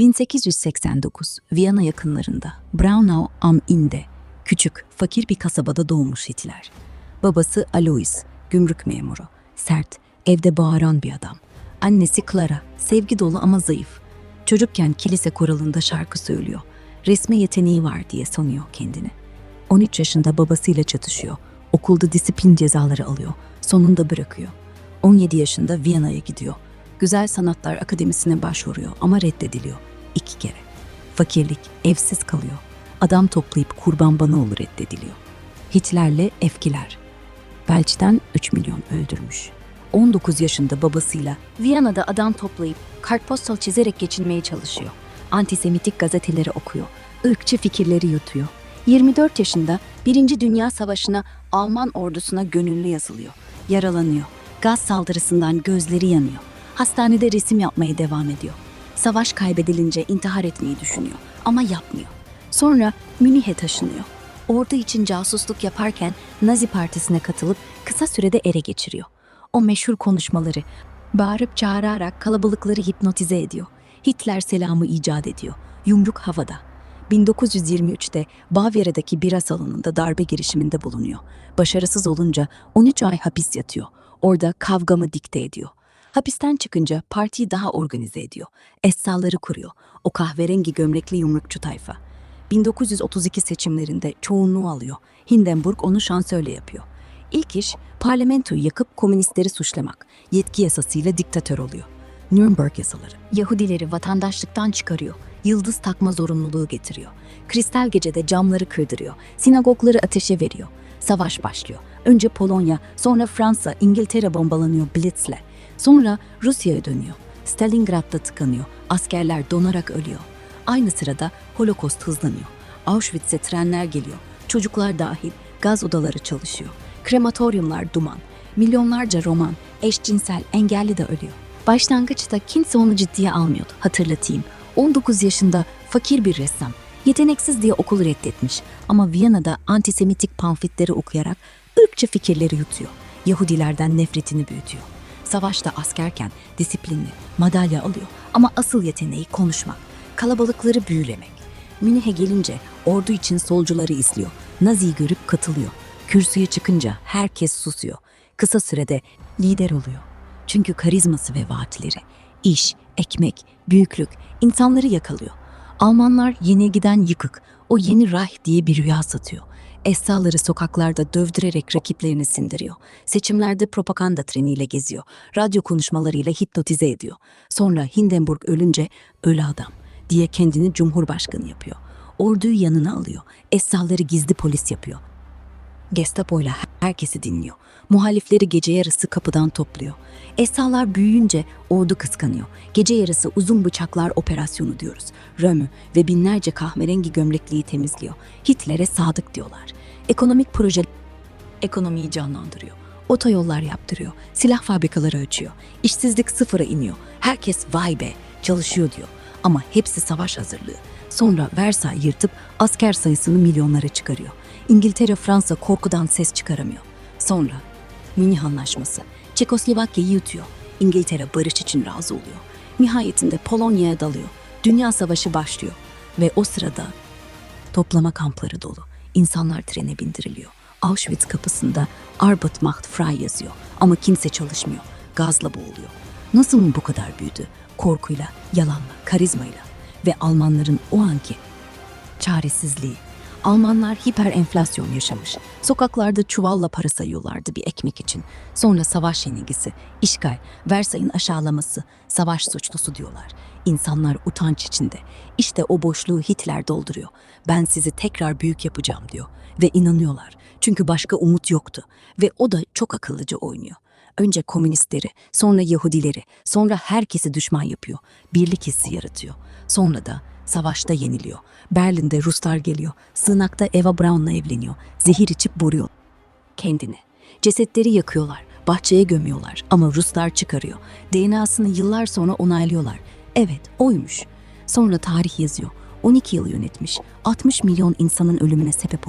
1889 Viyana yakınlarında Braunau am Inn'de küçük, fakir bir kasabada doğmuş Hitler. Babası Alois, gümrük memuru, sert, evde bağıran bir adam. Annesi Clara, sevgi dolu ama zayıf. Çocukken kilise koralında şarkı söylüyor. Resme yeteneği var diye sanıyor kendini. 13 yaşında babasıyla çatışıyor. Okulda disiplin cezaları alıyor. Sonunda bırakıyor. 17 yaşında Viyana'ya gidiyor. Güzel Sanatlar Akademisi'ne başvuruyor ama reddediliyor. İki kere. Fakirlik, evsiz kalıyor. Adam toplayıp kurban bana olur reddediliyor. Hitler'le Efkiler. Belç'ten 3 milyon öldürmüş. 19 yaşında babasıyla Viyana'da adam toplayıp kartpostal çizerek geçinmeye çalışıyor. antisemitik gazeteleri okuyor. ırkçı fikirleri yutuyor. 24 yaşında Birinci Dünya Savaşı'na Alman ordusuna gönüllü yazılıyor. Yaralanıyor. Gaz saldırısından gözleri yanıyor. Hastanede resim yapmaya devam ediyor. Savaş kaybedilince intihar etmeyi düşünüyor ama yapmıyor. Sonra Münih'e taşınıyor. Ordu için casusluk yaparken Nazi Partisi'ne katılıp kısa sürede ele geçiriyor. O meşhur konuşmaları bağırıp çağırarak kalabalıkları hipnotize ediyor. Hitler selamı icat ediyor. Yumruk havada. 1923'te Bavyera'daki bira salonunda darbe girişiminde bulunuyor. Başarısız olunca 13 ay hapis yatıyor. Orada kavgamı dikte ediyor. Hapisten çıkınca partiyi daha organize ediyor. Essalları kuruyor. O kahverengi gömlekli yumrukçu tayfa. 1932 seçimlerinde çoğunluğu alıyor. Hindenburg onu şansölye yapıyor. İlk iş parlamentoyu yakıp komünistleri suçlamak. Yetki yasasıyla diktatör oluyor. Nürnberg yasaları. Yahudileri vatandaşlıktan çıkarıyor. Yıldız takma zorunluluğu getiriyor. Kristal gecede camları kırdırıyor. Sinagogları ateşe veriyor. Savaş başlıyor. Önce Polonya, sonra Fransa, İngiltere bombalanıyor Blitz'le. Sonra Rusya'ya dönüyor. Stalingrad'da tıkanıyor. Askerler donarak ölüyor. Aynı sırada Holocaust hızlanıyor. Auschwitz'e trenler geliyor. Çocuklar dahil gaz odaları çalışıyor. Krematoryumlar duman. Milyonlarca roman, eşcinsel, engelli de ölüyor. Başlangıçta kimse onu ciddiye almıyordu. Hatırlatayım. 19 yaşında fakir bir ressam. Yeteneksiz diye okulu reddetmiş ama Viyana'da antisemitik pamfletleri okuyarak ırkçı fikirleri yutuyor. Yahudilerden nefretini büyütüyor. Savaşta askerken disiplinli, madalya alıyor ama asıl yeteneği konuşmak, kalabalıkları büyülemek. Münih'e gelince ordu için solcuları izliyor. Nazi'yi görüp katılıyor. Kürsüye çıkınca herkes susuyor. Kısa sürede lider oluyor. Çünkü karizması ve vaatleri, iş, ekmek, büyüklük insanları yakalıyor. Almanlar yeni giden yıkık, o yeni Reich diye bir rüya satıyor. Essaları sokaklarda dövdürerek rakiplerini sindiriyor. Seçimlerde propaganda treniyle geziyor. Radyo konuşmalarıyla hipnotize ediyor. Sonra Hindenburg ölünce ölü adam diye kendini cumhurbaşkanı yapıyor. Orduyu yanına alıyor. Essaları gizli polis yapıyor. Gestapo'yla herkesi dinliyor. Muhalifleri gece yarısı kapıdan topluyor. Essalar büyüyünce ordu kıskanıyor. Gece yarısı uzun bıçaklar operasyonu diyoruz. Römü ve binlerce kahverengi gömlekliyi temizliyor. Hitler'e sadık diyorlar. Ekonomik proje ekonomiyi canlandırıyor. Otoyollar yaptırıyor. Silah fabrikaları açıyor. İşsizlik sıfıra iniyor. Herkes vay be çalışıyor diyor. Ama hepsi savaş hazırlığı. Sonra Versay yırtıp asker sayısını milyonlara çıkarıyor. İngiltere, Fransa korkudan ses çıkaramıyor. Sonra Münih Anlaşması. Çekoslovakya'yı yutuyor. İngiltere barış için razı oluyor. Nihayetinde Polonya'ya dalıyor. Dünya Savaşı başlıyor. Ve o sırada toplama kampları dolu. İnsanlar trene bindiriliyor. Auschwitz kapısında Arbeit macht frei yazıyor. Ama kimse çalışmıyor. Gazla boğuluyor. Nasıl bu kadar büyüdü? Korkuyla, yalanla, karizmayla ve Almanların o anki çaresizliği. Almanlar hiper enflasyon yaşamış. Sokaklarda çuvalla para sayıyorlardı bir ekmek için. Sonra savaş yenilgisi, işgal, Versay'ın aşağılaması, savaş suçlusu diyorlar. İnsanlar utanç içinde. İşte o boşluğu Hitler dolduruyor. Ben sizi tekrar büyük yapacağım diyor. Ve inanıyorlar. Çünkü başka umut yoktu. Ve o da çok akıllıca oynuyor. Önce komünistleri, sonra Yahudileri, sonra herkesi düşman yapıyor. Birlik hissi yaratıyor. Sonra da savaşta yeniliyor. Berlin'de Ruslar geliyor. Sığınakta Eva Braun'la evleniyor. Zehir içip boruyor kendini. Cesetleri yakıyorlar. Bahçeye gömüyorlar ama Ruslar çıkarıyor. DNA'sını yıllar sonra onaylıyorlar. Evet, oymuş. Sonra tarih yazıyor. 12 yıl yönetmiş. 60 milyon insanın ölümüne sebep olmuş.